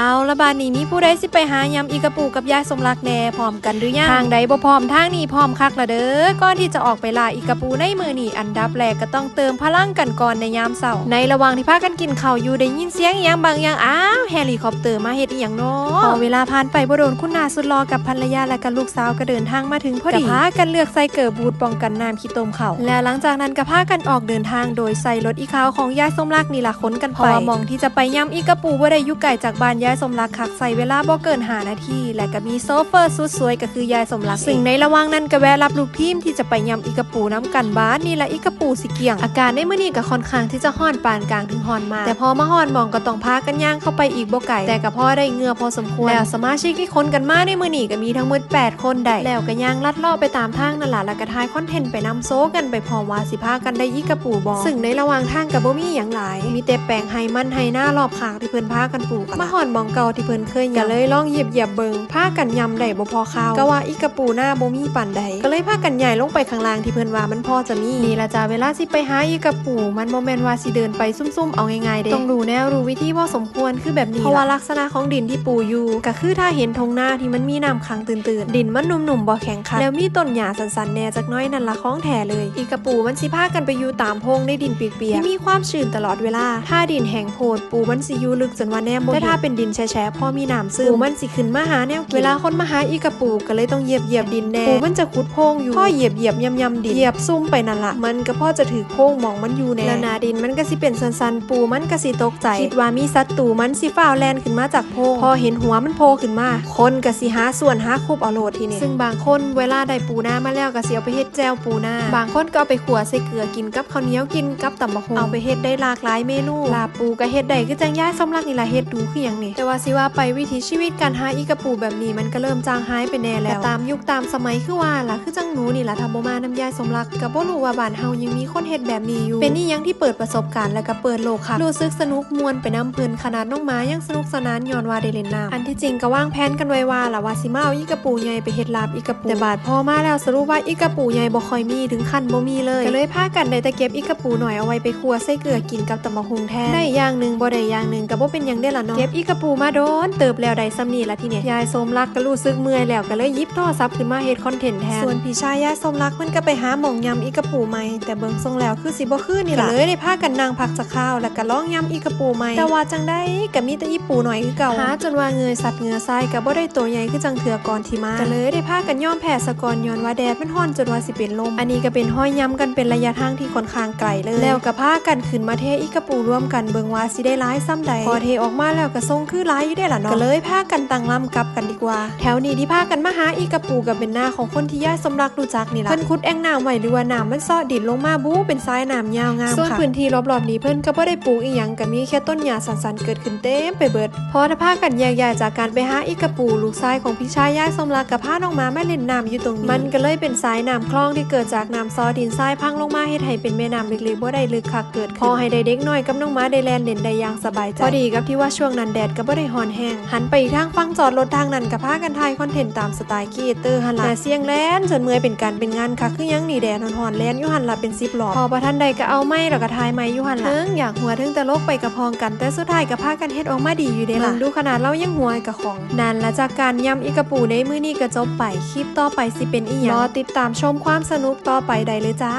เอาละบาดนี้มีผู้ใดสิไปหายำอีกระปูกับยายสมรักแหน่พร้อมกันหรือยังทางใดบ่พร้อมทางนี้พร้อมคักละเด้อก่อนที่จะออกไปล่าอีกระปูในมือนี่อันดับแรกก็ต้องเติมพลังกันก่อนในยามเช้าในระหว่างที่พากันกินข้าวอยู่ได้ยินเสียงอีหยังบางอย่างอ้าวเฮลิคอปเตอร์มาเฮ็ดอีหยังเนาะพอเวลาผ่านไปบ่โดนคุณนาสุดรอกับภรรยาและกับลูกสาวก็เดินทางมาถึงพอดีก็พากันเลือกใส่เกิดบูทป้องกันน้ำขี้ตมเขาแล้วหลังจากนั้นก็พากันออกเดินทางโดยใส่รถอีขาวของยายสมรักนี่ล่ะขนกันไปพอมองที่จะไปย่ำอีกระปูบ่ได้อยู่ไกลจากบ้านยายายสมรักคักใส่เวลาบ่เกินหานาที และก็มีโซเฟอร์สุดสวยก็คือยายสมรักซึ่งในระหว่างนั้นก็แวะรับลูกทีมที่จะไปยำอีกระปูน้ำกันบ้านนี่และอีกระปูสิเกี่ยง อาการในมื้อนี้ก็ค่อนข้างที่จะฮ้อนปานกลางถึงฮ้อนมากแต่พอมาฮ้อนมองก็ต้องพากันย่างเข้าไปอีกบ่ไกลแต่ก็พอได้เหงื่อพอสมควรแล้วสมาชิกที่คนกันมาในมื้อนี้ก็มีทั้งหมด8 คนได้แล้วก็ย่างลัดเลาะไปตามทางนั่นล่ะแล้วก็ถ่ายคอนเทนต์ไปนํโซกันไปพร้อมว่าสิพากันได้อีกระปูบ่ซึ่งในระหว่างทางก็บ่มีหยังหลาย มีแต่แปลงไห้มันไห้หน้ารอบข้างที่เพิ่นพากันปลูกมาหอนมองเก่าที่เพิ่นเคยยำก็เลยลองเหยียบเหยียบๆเบิงพากันยำได้บ่พอข้าวก็ว่าอีกระปูหน้าบ่มีปานใดก็เลยพากันใหญ่ลงไปข้างล่างที่เพิ่นว่ามันพอจะมีนี่ละจ้าเวลาสิไปหาอีกระปูมันบ่แม่นว่าสิเดินไปซุ่มๆเอาง่ายๆเด้ต้องรู้แนวรู้วิธีพอสมควรคือแบบนี้เพราะว่าลักษณะของดินที่ปูอยู่ก็คือถ้าเห็นทงหน้าที่มันมีน้ำค้างตื่นๆ ดินมันนุ่มๆบ่แข็งคันแล้วมีต้นหญ้าสันๆแหน่จักหน้อยนั่นละของแท้เลย อีกระปูมันสิพากันไปอยู่ตามโพรงในดินเปียกๆที่มีความชื้นตลอดเวลาถ้าดินแห้งโพดปูมันสิอยู่ลึกจนว่าแนมบ่แต่ถ้าเป็นดินแฉะๆพอมีน้ำซึมปูมันสิขึ้นมาหาแนวกินเวลาคนมาหาอีกระปูก็เลยต้องเหยียบเหยียบๆดินแน่ปูมันจะขุดโพรงอยู่พ่อเหยียบเหยียบๆยำๆดินเหยียบซุ่มไปนั่นละมันก็พ่อจะถือโพรงหมองมันอยู่แน่แล้วหนาดินมันก็สิเป็นสันๆปูมันก็สิตกใจคิดว่ามีศัตรูมันสิฟ้าวแลนขึ้นมาจากโพรงพอเห็นหัวมันโผล่ขึ้นมา คนก็สิหาส่วนหาคุบเอาโลดทีนี้ซึ่งบางคนเวลาได้ปูนามาแล้วก็สิเอาไปเฮ็ดแจวปูนาบางคนก็เอาไปขัวใส่เกลือกินกับข้าวเหนียวกินกับตำบักหุ่งเอาไปเฮ็ดได้หลากหลายเมนูลาบปูก็เฮ็ดได้คือจังย่ายสำลักนี่ล่ะเฮ็ดดูคือหยังนี่แต่ว่าสิว่าไปวิถีชีวิตการหาอีกระปูแบบนี้มันก็เริ่มจางหายไปแน่แล้วแต่ตามยุคตามสมัยคือว่าล่ะคือจังหนูนี่ล่ะทำบ่มาน้ำยายสมรักก็บ่รู้ว่าบ้านเฮายังมีคนเฮ็ดแบบนี้อยู่ เป็นนี่ยังที่เปิดประสบการณ์แล้วก็เปิดโลกค่ะรู้สึกสนุกมวนไปน้ำเพลินขนาดน้องหมายังสนุกสนานย้อนว่าได้เล่นน้ำอันที่จริงก็วางแผนกันไว้ว่าล่ะว่าสิมาเอาอีกระปูใหญ่ไปเฮ็ดลาบอีกระปูแต่บาดพอมาแล้วสรุปว่าอีกระปูใหญ่บ่ค่อยมีถึงขั้นบ่มีเลยก็เลยพากันได้แต่เก็บอีกระปูหน่อยเอาไว้ไปคั่วใส่เกลือกินกับตำบักหุ่งแทนได้อย่างหนึงบ่ได้อย่างหนึงก็บ่เป็นหยังได้ล่ะเนาะเก็บอีกระปูมาโดนเติบแล้วได้ซ้ำนี่ละทีเนี้ยยายสมรักก็รู้สึกเมื่อยแล้วก็เลยหยิบโทรศัพท์ขึ้นมาเฮ็ดคอนเทนต์แทนส่วนพี่ชายยายสมรักเพิ่นก็ไปหาหม่องยำอีกระปูใหม่แต่เบิ่งทรงแล้วคือสิบ่คือนี่ล่ะก็เลยได้พากันนั่งพักจะข้าวแล้วก็ลองยำอีกระปูใหม่แต่ว่าจังได้ก็มีแต่อีปูหน่อยคือเก่าหาจนว่าเงยสัตว์เหงือทรายก็บ่ได้ตัวใหญ่คือจังเถื่อก่อนที่มาก็เลยได้พากันย่อมแผ่สะกอนย้อนว่าแดดมันฮ้อนจนว่าสิเป็นลมอันนี้ก็เป็นห้อยย้ำกันเป็นระยะทางที่ค่อนข้างไกลเลย แล้วก็พากันขึ้นมาเทอีกระปูร่วมกันเบิ่งว่าสิได้ร้ายซ้ำใดพอเทออกมาแล้วก็ทรงคือร้ายอยู่ได้ล่ะเนาะก็เลยพากันตั้งลำกลับกันดีกว่า แถวนี้ที่พากันมาหาอีกระปูกับเป็นหน้าของคนที่ย่าสมรักรู้จักนี่ล่ะเพิ่นขุดแอ่งน้ำไว้หรือว่าน้ำมันซ้อดินลงมาบู๊เป็นซ้ายน้ำยาวงามค่ะส่วนพื้นที่รอบๆนี้เพิ่นก็บ่ได้ปลูกอีหยังก็มีแค่ต้นหญ้าสันๆเกิดขึ้นเต็มไปเบิดพอถ้าพากันแยกย้ายจากการไปหาอีกระปูลูกชายของพี่ชายย่าสมรักกับพาน้องมาแม่เล่นน้ำอยู่ตรงนี้มันก็เลยเป็นสายน้ำคลองที่เกิดจากน้ำซอดินทรายพังลงมาเฮ็ดให้เป็นแม่น้ำเล็กๆบ่ได้ลึกคักเกิดขึ้นพอให้ได้เด็กน้อยกับน้องม้าได้แล่นเล่นได้อย่างสบายใจพอดีกับที่ว่าช่วงนั้นแดดก็บ่ได้ฮ้อนแห้งหันไปอีกทางฟังจอดรถทางนั้นก็พากันถ่ายคอนเทนต์ตามสไตล์ครีเอเตอร์หั่นล่ะแต่เสียงแล่นจนเมื่อยเป็นการเป็นงานคักคือหยังนี่แดดฮ้อนๆแล่นอยู่หั่นล่ะเป็น10รอบพอบ่ทันใดก็เอาไม้แล้วก็ถ่ายไม้อยู่หั่นล่ะเทิงอยากหัวเทิงตลกไปกับพองกันแต่สุดท้ายก็พากันเฮ็ดออกมาดีอยู่เด้ล่ะดูขนาดเรายังหัวกับของนั่นละจากการยำอีกระปูในมื้อนี้ก็จบไปคลิปต่อไปสิเป็นอีหยังรอติดตามชมความสนุกต่อไปได้เลยจ้า